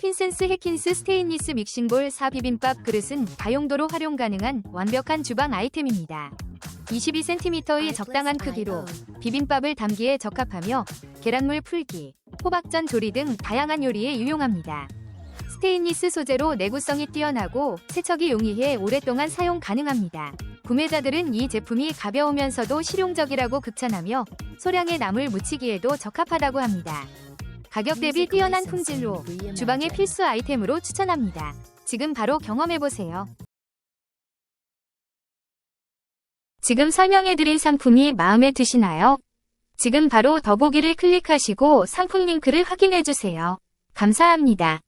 핀센스 해킨스 스테인리스 믹싱볼 4 비빔밥 그릇은 다용도로 활용 가능한 완벽한 주방 아이템입니다. 22cm의 적당한 크기로 비빔밥을 담기에 적합하며 계란물 풀기, 호박전 조리 등 다양한 요리에 유용합니다. 스테인리스 소재로 내구성이 뛰어나고 세척이 용이해 오랫동안 사용 가능합니다. 구매자들은 이 제품이 가벼우면서도 실용적이라고 극찬하며 소량의 나물 무치기에도 적합하다고 합니다. 가격 대비 뛰어난 품질로 주방의 필수 아이템으로 추천합니다. 지금 바로 경험해보세요. 지금 설명해드린 상품이 마음에 드시나요? 지금 바로 더보기를 클릭하시고 상품 링크를 확인해주세요. 감사합니다.